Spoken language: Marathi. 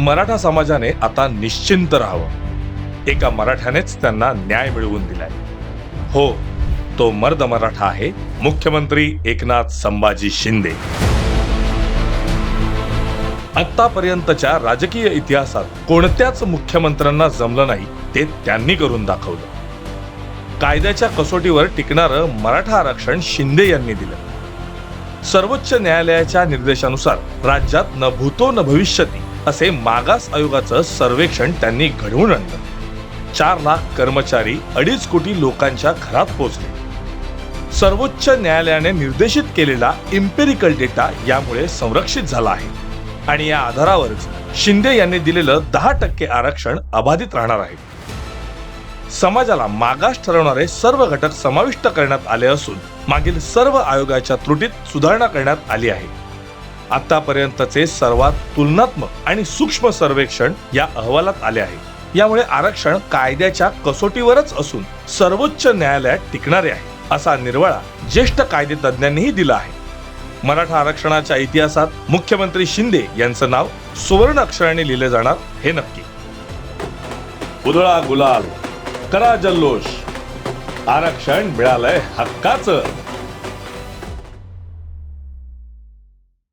मराठा समाजाने आता निश्चिंत राहावं. एका मराठ्यानेच त्यांना न्याय मिळवून दिलाय. हो तो मर्द मराठा आहे मुख्यमंत्री एकनाथ संभाजी शिंदे. आतापर्यंतच्या राजकीय इतिहासात कोणत्याच मुख्यमंत्र्यांना जमलं नाही ते त्यांनी करून दाखवलं. कायद्याच्या कसोटीवर टिकणारं मराठा आरक्षण शिंदे यांनी दिलं. सर्वोच्च न्यायालयाच्या निर्देशानुसार राज्यात न भूतो न भविष्यती असे मागास आयोगाचं सर्वेक्षण त्यांनी घडवून आणलं. चार लाख कर्मचारी अडीच कोटी लोकांच्या घरात पोहोचले. सर्वोच्च न्यायालयाने निर्देशित केलेला इम्पेरिकल डेटा यामुळे संरक्षित झाला आहे. आणि या आधारावरच शिंदे यांनी दिलेलं दहा टक्के आरक्षण अबाधित राहणार आहे. समाजाला मागास ठरवणारे सर्व घटक समाविष्ट करण्यात आले असून मागील सर्व आयोगाच्या त्रुटीत सुधारणा करण्यात आली आहे. आतापर्यंतचे सर्वात तुलनात्मक आणि सूक्ष्म सर्वेक्षण या अहवालात आले आहे. यामुळे आरक्षण कायद्याच्या कसोटीवरच असून सर्वोच्च न्यायालयात टिकणारे आहे असा निर्वाळा ज्येष्ठ कायदेतज्ञांनीही दिला आहे. मराठा आरक्षणाच्या इतिहासात मुख्यमंत्री शिंदे यांचं नाव सुवर्ण अक्षराने लिहिले जाणार हे नक्की. उधळा गुलाल करा जल्लोष. आरक्षण मिळालंय हक्काचं.